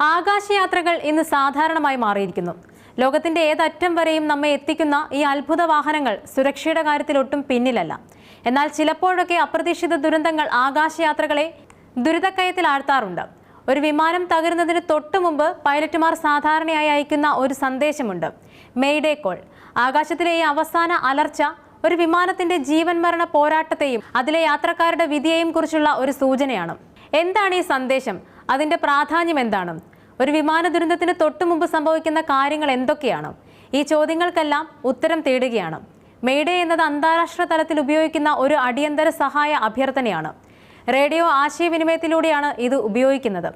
ആകാശയാത്രകൾ ഇന്ന് സാധാരണമായി മാറിയിരിക്കുന്നു. ലോകത്തിന്റെ ഏതറ്റം വരെയും നമ്മെ എത്തിക്കുന്ന ഈ അത്ഭുത വാഹനങ്ങൾ സുരക്ഷയുടെ കാര്യത്തിൽ ഒട്ടും പിന്നിലല്ല. എന്നാൽ ചിലപ്പോഴൊക്കെ അപ്രതീക്ഷിത ദുരന്തങ്ങൾ ആകാശയാത്രകളെ ദുരിതക്കയത്തിൽ ആഴ്ത്താറുണ്ട്. ഒരു വിമാനം തകരുന്നതിന് തൊട്ടു മുമ്പ് പൈലറ്റുമാർ സാധാരണയായി അയക്കുന്ന ഒരു സന്ദേശമുണ്ട്. Mayday call. ആകാശത്തിലെ ഈ അവസാന അലർച്ച ഒരു വിമാനത്തിന്റെ ജീവൻ മരണ പോരാട്ടത്തെയും അതിലെ യാത്രക്കാരുടെ വിധിയെയും കുറിച്ചുള്ള ഒരു സൂചനയാണ്. എന്താണ് ഈ സന്ദേശം? അതിന്റെ പ്രാധാന്യം എന്താണ്? ഒരു വിമാന ദുരന്തത്തിന് തൊട്ടു മുമ്പ് സംഭവിക്കുന്ന കാര്യങ്ങൾ എന്തൊക്കെയാണ്? ഈ ചോദ്യങ്ങൾക്കെല്ലാം ഉത്തരം തേടുകയാണ്. മെയ്ഡേ എന്നത് അന്താരാഷ്ട്ര തലത്തിൽ ഉപയോഗിക്കുന്ന ഒരു അടിയന്തര സഹായ അഭ്യർത്ഥനയാണ്. റേഡിയോ ആശയവിനിമയത്തിലൂടെയാണ് ഇത് ഉപയോഗിക്കുന്നത്.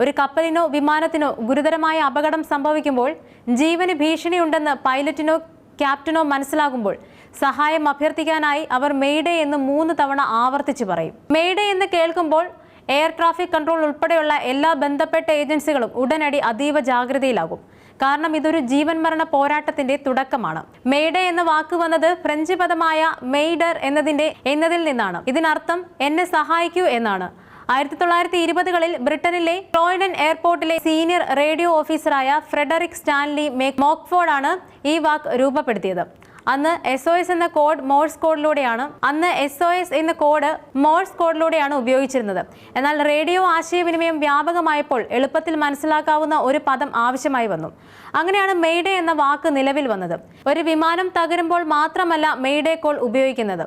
ഒരു കപ്പലിനോ വിമാനത്തിനോ ഗുരുതരമായ അപകടം സംഭവിക്കുമ്പോൾ ജീവന് ഭീഷണിയുണ്ടെന്ന് പൈലറ്റിനോ ക്യാപ്റ്റനോ മനസ്സിലാകുമ്പോൾ സഹായം അഭ്യർത്ഥിക്കാനായി അവർ മെയ്ഡേ എന്ന് മൂന്ന് തവണ ആവർത്തിച്ചു പറയും. മെയ്ഡേ എന്ന് കേൾക്കുമ്പോൾ എയർ ട്രാഫിക് കൺട്രോൾ ഉൾപ്പെടെയുള്ള എല്ലാ ബന്ധപ്പെട്ട ഏജൻസികളും ഉടനടി അതീവ ജാഗ്രതയിലാകും. കാരണം ഇതൊരു ജീവൻ മരണ പോരാട്ടത്തിന്റെ തുടക്കമാണ്. മെയ്ഡേ എന്ന വാക്ക് വന്നത് ഫ്രഞ്ച് പദമായ മെയ്ഡർ എന്നതിന്റെ എന്നതിൽ നിന്നാണ്. ഇതിനർത്ഥം എന്നെ സഹായിക്കൂ എന്നാണ്. ആയിരത്തി തൊള്ളായിരത്തി ഇരുപതുകളിൽ ബ്രിട്ടനിലെ ക്ലോയിഡൻ എയർപോർട്ടിലെ സീനിയർ റേഡിയോ ഓഫീസറായ ഫ്രെഡറിക് സ്റ്റാൻലി മേക് മോക്ഫോർഡാണ് ഈ വാക്ക് രൂപപ്പെടുത്തിയത്. അന്ന് എസ് ഒ എസ് എന്ന കോഡ് മോഴ്സ് കോഡിലൂടെയാണ് അന്ന് എസ് ഒ എസ് എന്ന കോഡ് മോഴ്സ് കോഡിലൂടെയാണ് ഉപയോഗിച്ചിരുന്നത്. എന്നാൽ റേഡിയോ ആശയവിനിമയം വ്യാപകമായപ്പോൾ എളുപ്പത്തിൽ മനസ്സിലാക്കാവുന്ന ഒരു പദം ആവശ്യമായി വന്നു. അങ്ങനെയാണ് മെയ്ഡേ എന്ന വാക്ക് നിലവിൽ വന്നത്. ഒരു വിമാനം തകരുമ്പോൾ മാത്രമല്ല മെയ്ഡേ കോൾ ഉപയോഗിക്കുന്നത്.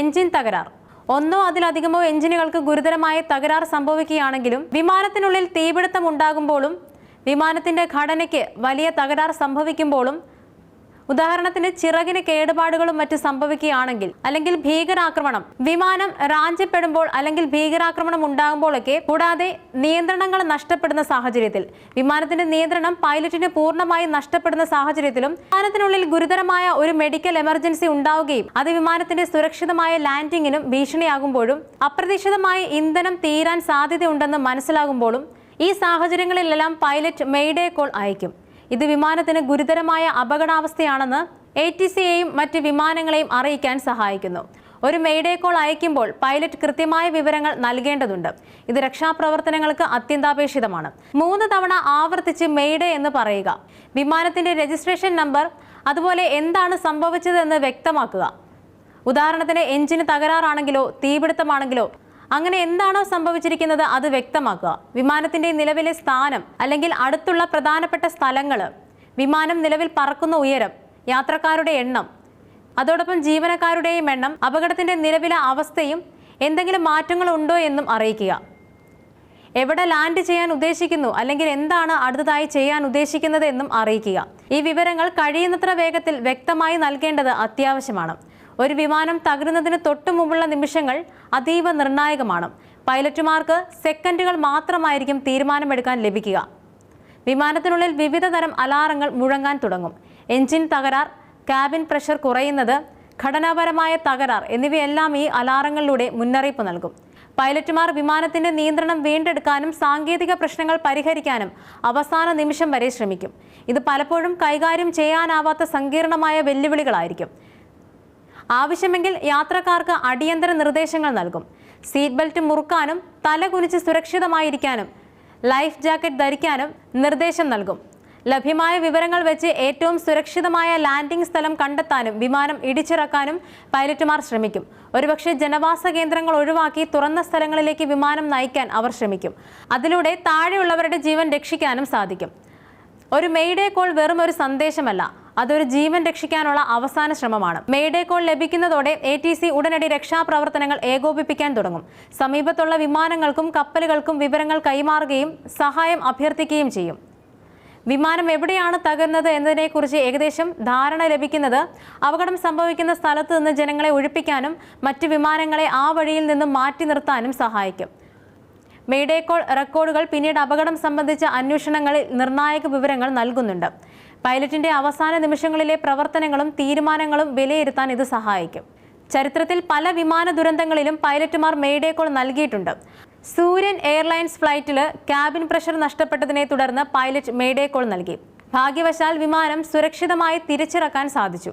എഞ്ചിൻ തകരാർ. ഒന്നോ അതിലധികമോ എഞ്ചിനുകൾക്ക് ഗുരുതരമായ തകരാർ സംഭവിക്കുകയാണെങ്കിലും വിമാനത്തിനുള്ളിൽ തീപിടുത്തം ഉണ്ടാകുമ്പോഴും വിമാനത്തിന്റെ ഘടനയ്ക്ക് വലിയ തകരാർ സംഭവിക്കുമ്പോഴും ഉദാഹരണത്തിന് ചിറകിന് കേടുപാടുകളും മറ്റ് സംഭവിക്കുകയാണെങ്കിൽ അല്ലെങ്കിൽ ഭീകരാക്രമണം വിമാനം റാഞ്ചപ്പെടുമ്പോൾ അല്ലെങ്കിൽ ഭീകരാക്രമണം ഉണ്ടാകുമ്പോഴൊക്കെ കൂടാതെ നിയന്ത്രണങ്ങൾ നഷ്ടപ്പെടുന്ന സാഹചര്യത്തിൽ വിമാനത്തിന്റെ നിയന്ത്രണം പൈലറ്റിന് പൂർണമായി നഷ്ടപ്പെടുന്ന സാഹചര്യത്തിലും വിമാനത്തിനുള്ളിൽ ഗുരുതരമായ ഒരു മെഡിക്കൽ എമർജൻസി ഉണ്ടാവുകയും അത് വിമാനത്തിന്റെ സുരക്ഷിതമായ ലാൻഡിങ്ങിനും ഭീഷണിയാകുമ്പോഴും അപ്രതീക്ഷിതമായി ഇന്ധനം തീരാൻ സാധ്യതയുണ്ടെന്ന് മനസ്സിലാകുമ്പോഴും ഈ സാഹചര്യങ്ങളിലെല്ലാം പൈലറ്റ് മെയ്ഡേ കോൾ അയക്കും. ഇത് വിമാനത്തിന് ഗുരുതരമായ അപകടാവസ്ഥയാണെന്ന് എ ടി സിയെയും മറ്റ് വിമാനങ്ങളെയും അറിയിക്കാൻ സഹായിക്കുന്നു. ഒരു മെയ്ഡേ കോൾ അയക്കുമ്പോൾ പൈലറ്റ് കൃത്യമായ വിവരങ്ങൾ നൽകേണ്ടതുണ്ട്. ഇത് രക്ഷാപ്രവർത്തനങ്ങൾക്ക് അത്യന്താപേക്ഷിതമാണ്. മൂന്ന് തവണ ആവർത്തിച്ച് മെയ്ഡേ എന്ന് പറയുക. വിമാനത്തിന്റെ രജിസ്ട്രേഷൻ നമ്പർ അതുപോലെ എന്താണ് സംഭവിച്ചതെന്ന് വ്യക്തമാക്കുക. ഉദാഹരണത്തിന് എഞ്ചിന് തകരാറാണെങ്കിലോ തീപിടുത്തമാണെങ്കിലോ അങ്ങനെ എന്താണോ സംഭവിച്ചിരിക്കുന്നത് അത് വ്യക്തമാക്കുക. വിമാനത്തിന്റെ നിലവിലെ സ്ഥാനം അല്ലെങ്കിൽ അടുത്തുള്ള പ്രധാനപ്പെട്ട സ്ഥലങ്ങൾ വിമാനം നിലവിൽ പറക്കുന്ന ഉയരം യാത്രക്കാരുടെ എണ്ണം അതോടൊപ്പം ജീവനക്കാരുടെയും എണ്ണം അപകടത്തിന്റെ നിലവിലെ അവസ്ഥയും എന്തെങ്കിലും മാറ്റങ്ങൾ ഉണ്ടോ എന്നും അറിയിക്കുക. എവിടെ ലാൻഡ് ചെയ്യാൻ ഉദ്ദേശിക്കുന്നു അല്ലെങ്കിൽ എന്താണ് അടുത്തതായി ചെയ്യാൻ ഉദ്ദേശിക്കുന്നത് എന്നും അറിയിക്കുക. ഈ വിവരങ്ങൾ കഴിയുന്നത്ര വേഗത്തിൽ വ്യക്തമായി നൽകേണ്ടത് അത്യാവശ്യമാണ്. ഒരു വിമാനം തകരുന്നതിന് തൊട്ടു മുമ്പുള്ള നിമിഷങ്ങൾ അതീവ നിർണായകമാണ്. പൈലറ്റുമാർക്ക് സെക്കൻഡുകൾ മാത്രമായിരിക്കും തീരുമാനമെടുക്കാൻ ലഭിക്കുക. വിമാനത്തിനുള്ളിൽ വിവിധ തരം അലാറങ്ങൾ മുഴങ്ങാൻ തുടങ്ങും. എഞ്ചിൻ തകരാർ കാബിൻ പ്രഷർ കുറയുന്നത് ഘടനാപരമായ തകരാർ എന്നിവയെല്ലാം ഈ അലാറങ്ങളിലൂടെ മുന്നറിയിപ്പ് നൽകും. പൈലറ്റുമാർ വിമാനത്തിന്റെ നിയന്ത്രണം വീണ്ടെടുക്കാനും സാങ്കേതിക പ്രശ്നങ്ങൾ പരിഹരിക്കാനും അവസാന നിമിഷം വരെ ശ്രമിക്കും. ഇത് പലപ്പോഴും കൈകാര്യം ചെയ്യാനാവാത്ത സങ്കീർണമായ വെല്ലുവിളികളായിരിക്കും. ആവശ്യമെങ്കിൽ യാത്രക്കാർക്ക് അടിയന്തര നിർദ്ദേശങ്ങൾ നൽകും. സീറ്റ് ബെൽറ്റ് മുറുക്കാനും തല കുനിച്ച് സുരക്ഷിതമായിരിക്കാനും ലൈഫ് ജാക്കറ്റ് ധരിക്കാനും നിർദ്ദേശം നൽകും. ലഭ്യമായ വിവരങ്ങൾ വെച്ച് ഏറ്റവും സുരക്ഷിതമായ ലാൻഡിംഗ് സ്ഥലം കണ്ടെത്താനും വിമാനം ഇടിച്ചിറക്കാനും പൈലറ്റുമാർ ശ്രമിക്കും. ഒരുപക്ഷെ ജനവാസ കേന്ദ്രങ്ങൾ ഒഴിവാക്കി തുറന്ന സ്ഥലങ്ങളിലേക്ക് വിമാനം നയിക്കാൻ അവർ ശ്രമിക്കും. അതിലൂടെ താഴെയുള്ളവരുടെ ജീവൻ രക്ഷിക്കാനും സാധിക്കും. ഒരു മെയ്ഡേ കോൾ വെറും ഒരു സന്ദേശമല്ല. അതൊരു ജീവൻ രക്ഷിക്കാനുള്ള അവസാന ശ്രമമാണ്. മെയ്ഡേ കോൾ ലഭിക്കുന്നതോടെ എ ടി സി ഉടനടി രക്ഷാപ്രവർത്തനങ്ങൾ ഏകോപിപ്പിക്കാൻ തുടങ്ങും. സമീപത്തുള്ള വിമാനങ്ങൾക്കും കപ്പലുകൾക്കും വിവരങ്ങൾ കൈമാറുകയും സഹായം അഭ്യർത്ഥിക്കുകയും ചെയ്യും. വിമാനം എവിടെയാണ് തകർന്നത് എന്നതിനെക്കുറിച്ച് ഏകദേശം ധാരണ ലഭിക്കുന്നത് അപകടം സംഭവിക്കുന്ന സ്ഥലത്ത് നിന്ന് ജനങ്ങളെ ഒഴിപ്പിക്കാനും മറ്റ് വിമാനങ്ങളെ ആ വഴിയിൽ നിന്നും മാറ്റി നിർത്താനും സഹായിക്കും. കോൾ റെക്കോർഡുകൾ പിന്നീട് അപകടം സംബന്ധിച്ച അന്വേഷണങ്ങളിൽ നിർണായക വിവരങ്ങൾ നൽകുന്നുണ്ട്. പൈലറ്റിന്റെ അവസാന നിമിഷങ്ങളിലെ പ്രവർത്തനങ്ങളും തീരുമാനങ്ങളും വിലയിരുത്താൻ ഇത് സഹായിക്കും. ചരിത്രത്തിൽ പല വിമാന ദുരന്തങ്ങളിലും പൈലറ്റുമാർ മെയ്ഡേ കോൾ നൽകിയിട്ടുണ്ട്. സൂര്യൻ എയർലൈൻസ് ഫ്ലൈറ്റിൽ ക്യാബിൻ പ്രഷർ നഷ്ടപ്പെട്ടതിനെ തുടർന്ന് പൈലറ്റ് മെയ്ഡേ കോൾ നൽകി. ഭാഗ്യവശാൽ വിമാനം സുരക്ഷിതമായി തിരിച്ചിറക്കാൻ സാധിച്ചു.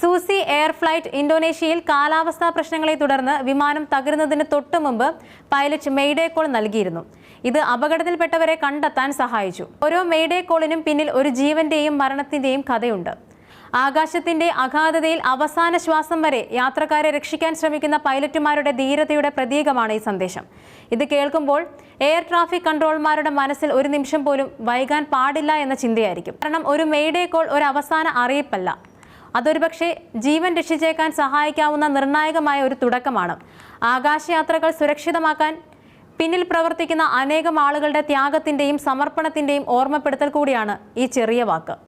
സൂസി എയർ ഫ്ലൈറ്റ് ഇന്തോനേഷ്യയിൽ കാലാവസ്ഥാ പ്രശ്നങ്ങളെ തുടർന്ന് വിമാനം തകരുന്നതിന് തൊട്ടുമുമ്പ് പൈലറ്റ് മെയ്ഡേ കോൾ നൽകിയിരുന്നു. ഇത് അപകടത്തിൽപ്പെട്ടവരെ കണ്ടെത്താൻ സഹായിച്ചു. ഓരോ മെയ്ഡേ കോളിനും പിന്നിൽ ഒരു ജീവന്റെയും മരണത്തിന്റെയും കഥയുണ്ട്. ആകാശത്തിന്റെ അഗാധതയിൽ അവസാന ശ്വാസം വരെ യാത്രക്കാരെ രക്ഷിക്കാൻ ശ്രമിക്കുന്ന പൈലറ്റുമാരുടെ ധീരതയുടെ പ്രതീകമാണ് ഈ സന്ദേശം. ഇത് കേൾക്കുമ്പോൾ എയർ ട്രാഫിക് കൺട്രോൾമാരുടെ മനസ്സിൽ ഒരു നിമിഷം പോലും വൈകാൻ പാടില്ല എന്ന ചിന്തയായിരിക്കും. കാരണം ഒരു മെയ്ഡേ കോൾ ഒരു അവസാന അറിയിപ്പല്ല. അതൊരു പക്ഷേ ജീവൻ രക്ഷിച്ചേക്കാൻ സഹായിക്കാവുന്ന നിർണായകമായ ഒരു തുടക്കമാണ്. ആകാശയാത്രകൾ സുരക്ഷിതമാക്കാൻ പിന്നിൽ പ്രവർത്തിക്കുന്ന അനേകം ആളുകളുടെ ത്യാഗത്തിന്റെയും സമർപ്പണത്തിന്റെയും ഓർമ്മപ്പെടുത്തൽ കൂടിയാണ് ഈ ചെറിയ വാക്ക്.